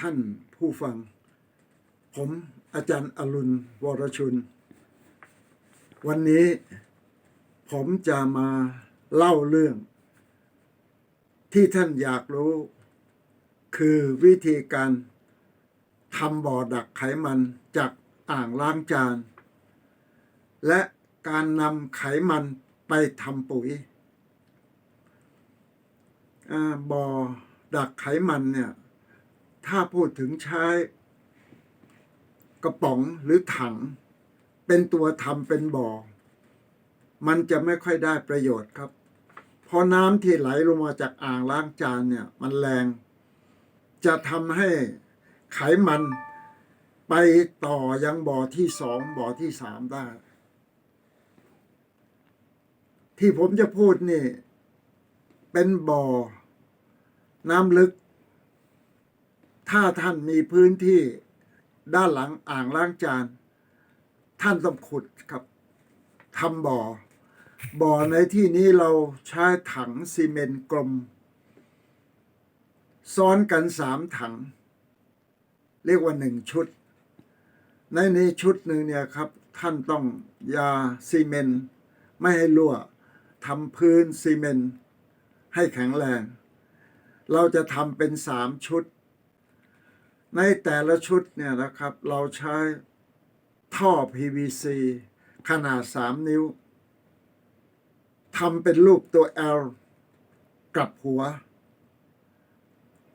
ท่านผู้ฟัง ผมอาจารย์อรุณวรชุน วันนี้ผมจะมาเล่าเรื่อง ที่ท่านอยากรู้ คือวิธีการทำบ่อดักไขมันจากอ่างล้างจาน และการนำไขมันไปทำปุ๋ยบ่อดักไขมันเนี่ย ถ้าพูดถึงใช้ กระป๋องหรือถัง เป็นตัวทำเป็นบ่อ มันจะไม่ค่อยได้ประโยชน์ครับ เพราะน้ำที่ไหลลงมาจากอ่างล้างจานเนี่ย มันแรง จะทำให้ไขมันไปต่อยังบ่อที่สองบ่อที่สามได้ ที่ผมจะพูดนี่ เป็นบ่อน้ำลึก ถ้าท่านมีพื้นที่ด้านหลังอ่างล้างจาน ท่านต้องขุดครับทำบ่อ บ่อในที่นี้เราใช้ถังซีเมนต์กลม ซ้อนกันสามถัง เรียกว่าหนึ่งชุด ในนี้ชุดหนึ่งเนี่ยครับ ท่านต้องยาซีเมนต์ไม่ให้รั่วทำพื้นซีเมนต์ให้แข็งแรง เราจะทำเป็นสามชุด ในแต่ละชุดเนี่ยนะครับ เราใช้ท่อ PVC ขนาด 3 นิ้วทำเป็นรูปตัว L กลับหัว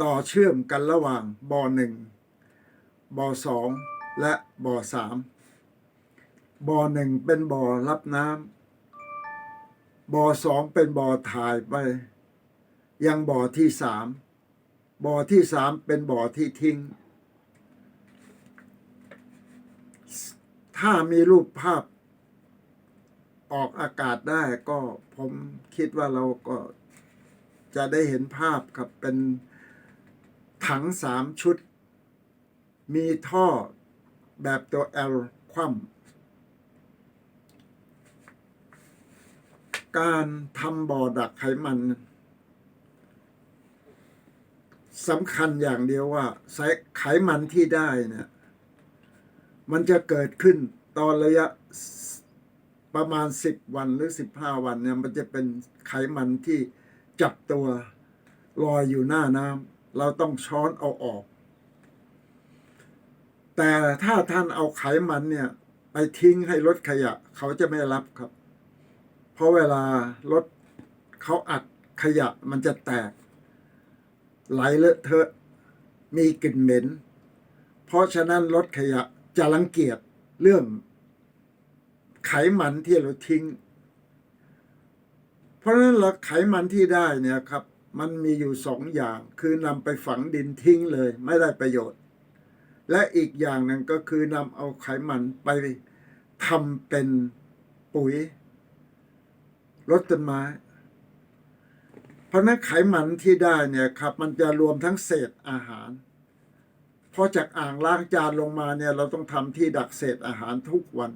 ต่อเชื่อมกันระหว่างบ่อหนึ่งบ่อสองและบ่อสามบ่อหนึ่งเป็นบ่อรับน้ำบ่อสองเป็นบ่อถ่ายไป ยังบ่อที่สามบ่อที่สามเป็นบ่อที่ทิ้ง ถ้ามีรูปภาพออกอากาศได้ก็ผมคิดว่าเราก็จะได้เห็นภาพครับเป็นถังสามชุด มีท่อแบบตัว L คว่ำการทำบ่อดักไขมันสำคัญอย่างเดียวว่าไขมันที่ได้เนี่ย มันจะเกิดขึ้นตอนระยะประมาณ 10 วันหรือ 15 วันเนี่ยมันจะเป็นไขมันที่จับตัวลอยอยู่หน้าน้ำเราต้องช้อนเอาออก แต่ถ้าท่านเอาไขมันเนี่ย ไปทิ้งให้รถขยะ เขาจะไม่รับครับ เพราะเวลารถเขาอัดขยะมันจะแตก ไหลเลอะเทอะ มีกลิ่นเหม็น เพราะฉะนั้นรถขยะ จะรังเกียจเรื่องไขมันที่เราทิ้ง เพราะฉะนั้นเราไขมันที่ได้เนี่ยครับ มันมีอยู่สองอย่าง คือนำไปฝังดินทิ้งเลย ไม่ได้ประโยชน์ และอีกอย่างหนึ่งก็คือนำเอาไขมันไปทำเป็นปุ๋ยรดต้นไม้ เพราะนั้นไขมันที่ได้เนี่ยครับ มันจะรวมทั้งเศษอาหาร พอจากอ่างล้างจานลงมาเนี่ยเราต้องทำที่ดักเศษอาหารทุกวัน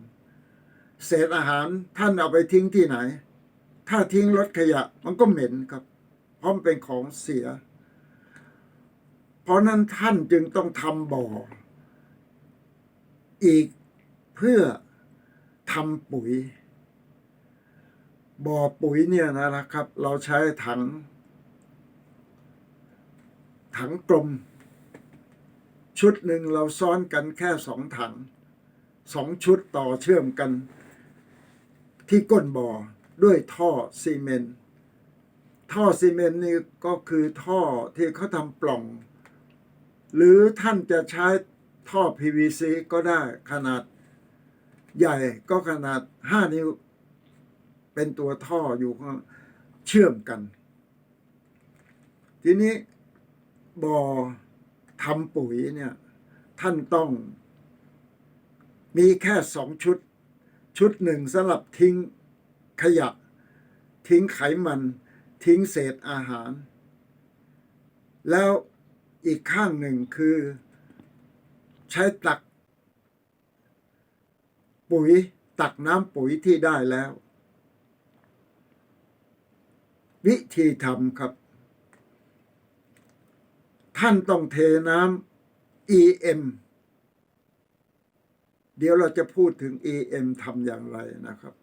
เศษอาหารท่านเอาไปทิ้งที่ไหน ถ้าทิ้งรถขยะมันก็เหม็นครับ เพราะมันเป็นของเสีย เพราะนั้นท่านจึงต้องทำบ่อ อีกเพื่อทำปุ๋ย บ่อปุ๋ยเนี่ยนะครับ เราใช้ถัง ถังกลม ชุดหนึ่งเราซ้อนกันแค่สองถังสองชุดต่อเชื่อมกัน ที่ก้นบ่อด้วยท่อซีเมนต์ท่อซีเมนต์นี่ก็คือท่อที่เขาทำปล่อง หรือท่านจะใช้ท่อ PVC ก็ได้ขนาดใหญ่ก็ขนาด 5 นิ้ว เป็นตัวท่ออยู่เชื่อมกัน ทีนี้บ่อ ทำปุ๋ยเนี่ยท่านต้อง มีแค่สองชุด ชุดหนึ่งสำหรับทิ้งขยะ ทิ้งไขมัน ทิ้งเศษอาหาร แล้วอีกข้างหนึ่งคือ ใช้ตัก ปุ๋ยตักน้ำปุ๋ยที่ได้แล้ว วิธีทำครับ ท่านต้องเทน้ำ EM เดี๋ยวเราจะพูดถึง EM ทำอย่างไรนะครับ